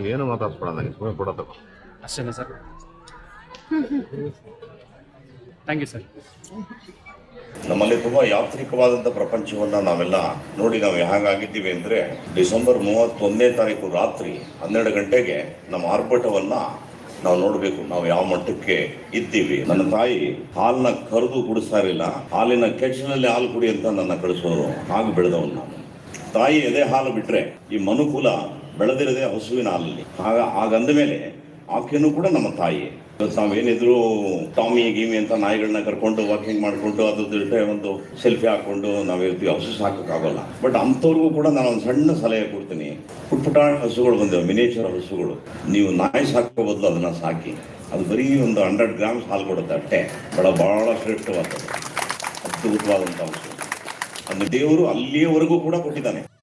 ಏನು ಮಾತಾಡ್ಸ್ಬೇಡ ನನಗೆ ಸುಮ್ಮನೆ ಕೊಡ ತಗೋ. ಅಷ್ಟೇನಾ ಸರ್? ಥ್ಯಾಂಕ್ ಯು ಸರ್ ನಮ್ಮಲ್ಲಿ ತುಂಬಾ ಯಾತ್ರಿಕವಾದಂಥ ಪ್ರಪಂಚವನ್ನ ನಾವೆಲ್ಲ ನೋಡಿ ನಾವು ಹೇಗಾಗಿದ್ದೀವಿ ಅಂದ್ರೆ ಡಿಸೆಂಬರ್ ಮೂವತ್ತೊಂದನೇ ತಾರೀಕು ರಾತ್ರಿ ಹನ್ನೆರಡು ಗಂಟೆಗೆ ನಮ್ಮ ಆರ್ಭಟವನ್ನ ನಾವು ನೋಡಬೇಕು. ನಾವು ಯಾವ ಮಟ್ಟಕ್ಕೆ ಇದ್ದೀವಿ. ನನ್ನ ತಾಯಿ ಹಾಲನ್ನ ಕರೆದು ಕುಡಿಸ್ತಾ ಇರಲಿಲ್ಲ. ಹಾಲಿನ ಕೆಚ್ಚಿನಲ್ಲಿ ಹಾಲು ಕುಡಿ ಅಂತ ನನ್ನ ಕಳಿಸೋರು. ಹಾಗೆ ಬೆಳೆದವನು ನಾನು. ತಾಯಿ ಎದೆ ಹಾಲು ಬಿಟ್ರೆ ಈ ಮನುಕುಲ ಬೆಳೆದಿರದೆ ಹಸುವಿನ ಹಾಲಲ್ಲಿ. ಆಗ ಹಾಗಂದ ಮೇಲೆ ಆಕೆನೂ ಕೂಡ ನಮ್ಮ ತಾಯಿ ಇವತ್ತು ನಾವೇನಿದ್ರು ಟಾಮಿ, ಗೀಮಿ ಅಂತ ನಾಯಿಗಳನ್ನ ಕರ್ಕೊಂಡು ವಾಕಿಂಗ್ ಮಾಡಿಕೊಂಡು ಅದ್ರ ಜೊತೆ ಒಂದು ಸೆಲ್ಫಿ ಹಾಕೊಂಡು ನಾವಿರ್ತೀವಿ ಹಸು ಸಾಕೋಕ್ಕಾಗಲ್ಲ. ಬಟ್ ಅಂಥವ್ರಿಗೂ ಕೂಡ ನಾನು ಒಂದು ಸಣ್ಣ ಸಲಹೆ ಕೊಡ್ತೀನಿ. ಪುಟ್ ಪುಟಾಣಿ ಹಸುಗಳು ಬಂದಿವೆ, ಮಿನೇಚರ್ ಹಸುಗಳು. ನೀವು ನಾಯಿ ಸಾಕೋ ಬದಲು ಅದನ್ನ ಸಾಕಿ. ಅದು ಬರೀ ಒಂದು ಹಂಡ್ರೆಡ್ ಗ್ರಾಮ್ಸ್ ಹಾಲು ಕೊಡುತ್ತೆ ಅಟ್ಟೆ ಬಹಳ ಬಹಳ ಶ್ರೇಷ್ಠವಾದದ್ದು. ಅದ್ಭುತವಾದಂಥ ಹಸು. ಅಂದ್ರೆ ದೇವರು ಅಲ್ಲಿಯವರೆಗೂ ಕೂಡ ಕೊಟ್ಟಿದ್ದಾನೆ.